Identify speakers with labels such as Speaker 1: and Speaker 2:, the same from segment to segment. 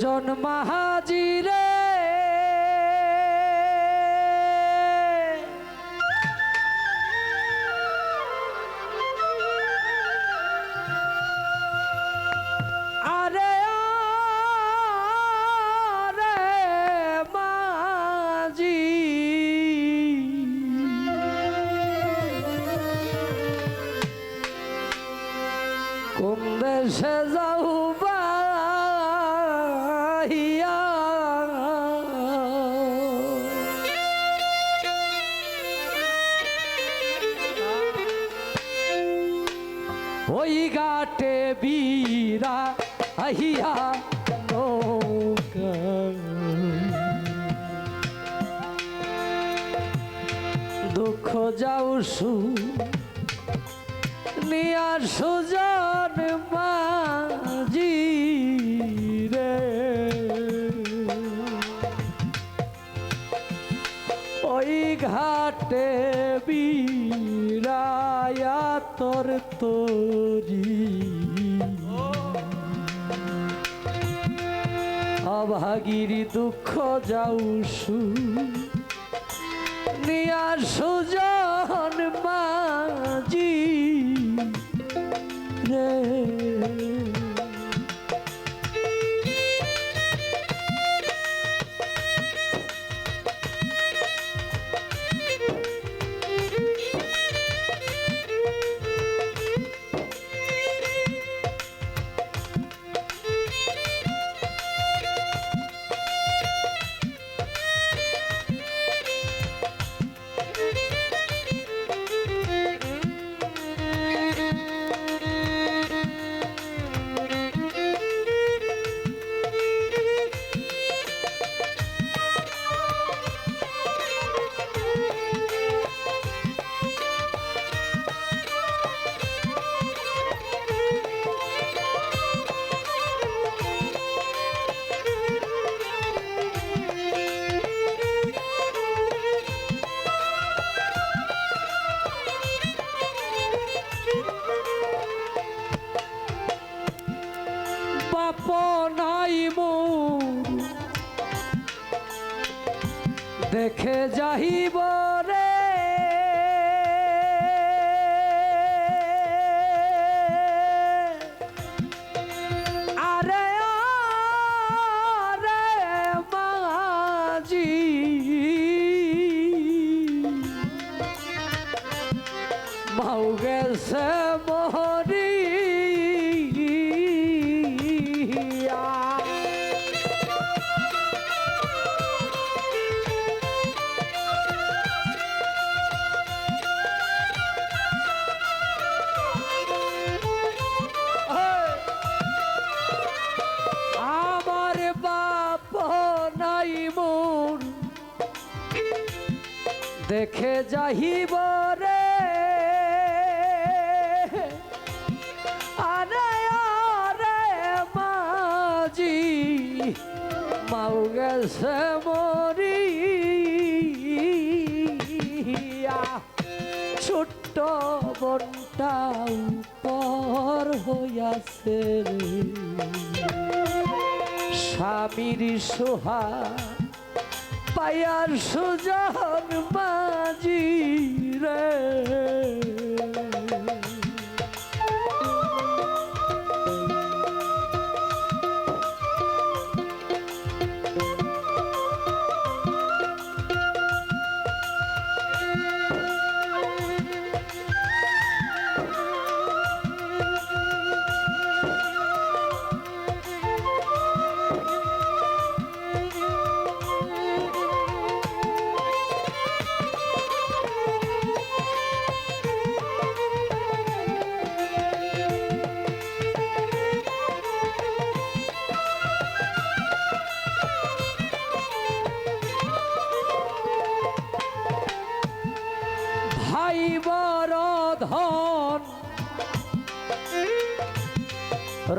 Speaker 1: সুজন মাহাজিরে। আরে আরে মাঝি কোন দেশে যাও বাহিয়া আহিয়া নৌকা দুঃখ যাও সু নিয়ার সুজন মাঝি রে। ওই ঘাটে বীরায়া তোর তোরি। অভাগীর দুঃখ যাও সু। নিয়া সুজন দেখে যাহিব দেখে যাহিব রে আরে আরে, মাঝি, মাউ গেছে মরিয়া ছোট্ট বনটা উপর হইয়াছে। স্বামীর সোহা পায়ার সুজন বাজি রে।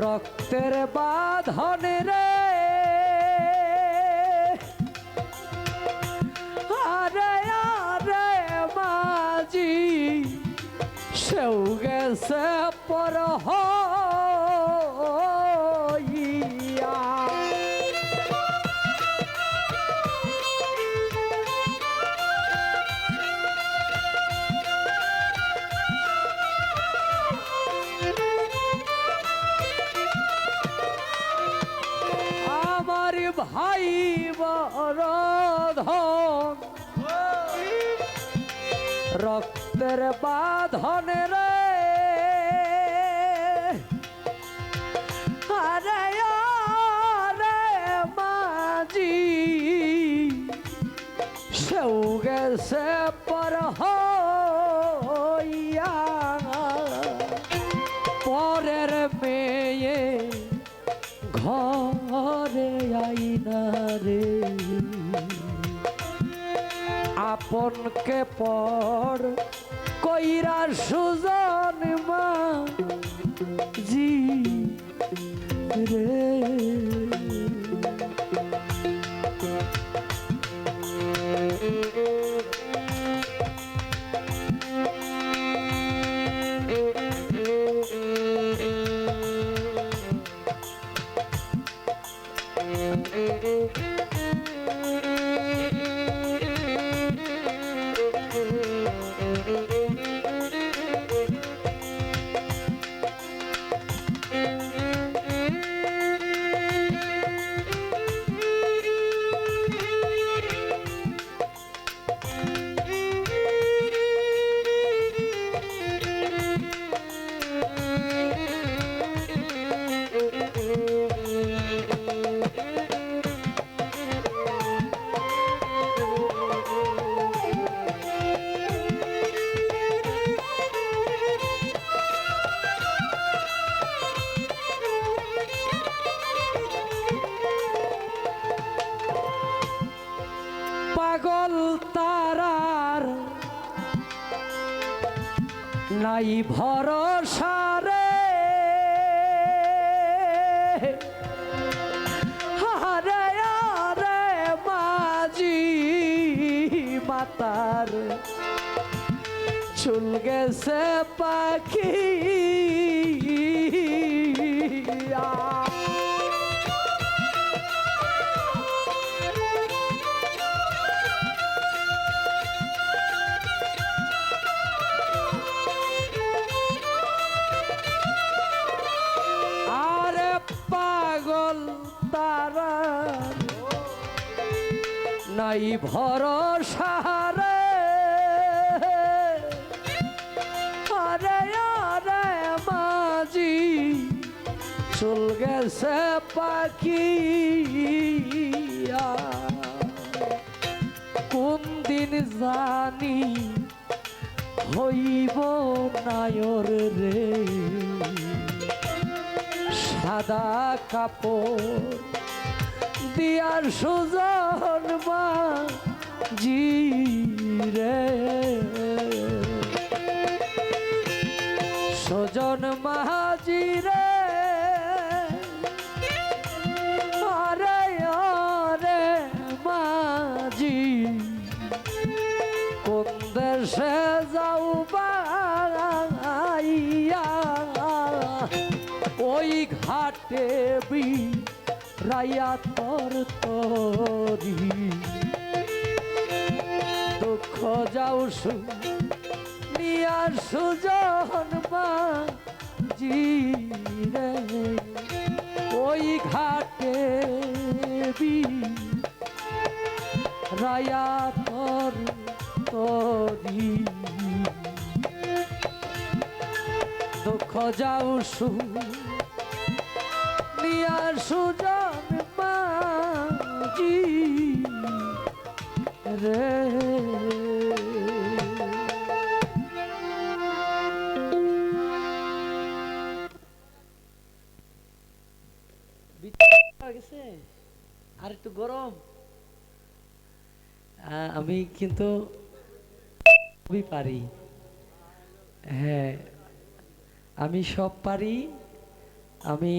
Speaker 1: রক্তের বাঁধন রে। আরে আরে মাঝি সেও গেছে পর ভাই বরধন। রক্তের বাঁধন রে। আরে আরে মাঝি। সেও গেছে রে। আপনকে পর কইরা সুজন মা জি রে। পাগল তারার। নাই ভরসা রে। হারে আরে মাঝি মাতার। চুল গেছে পাখি। নাই ভরসা রে। আরে আরে মাঝি, চল গেছে পাখি। কোন দিন জানি হইব নায়র রে। সাদা কাপড় দিয়ার সুজন মা জি রে। সুজন মাহাজি রে। আরে আরে মাঝি, কোন দেশে যাও বাইয়া ওই ঘাটে বি রাইয়া তর তরি। দুঃখ যাও সু নিয়া সুজন মা জি রে ওই ঘাটে বি রায়া তর তরি। দুঃখ যাও সু নিয়া সুজন মাঝি রে? আর একটু গরম। আমি কিন্তু সবই পারি। হ্যাঁ আমি সব পারি। আমি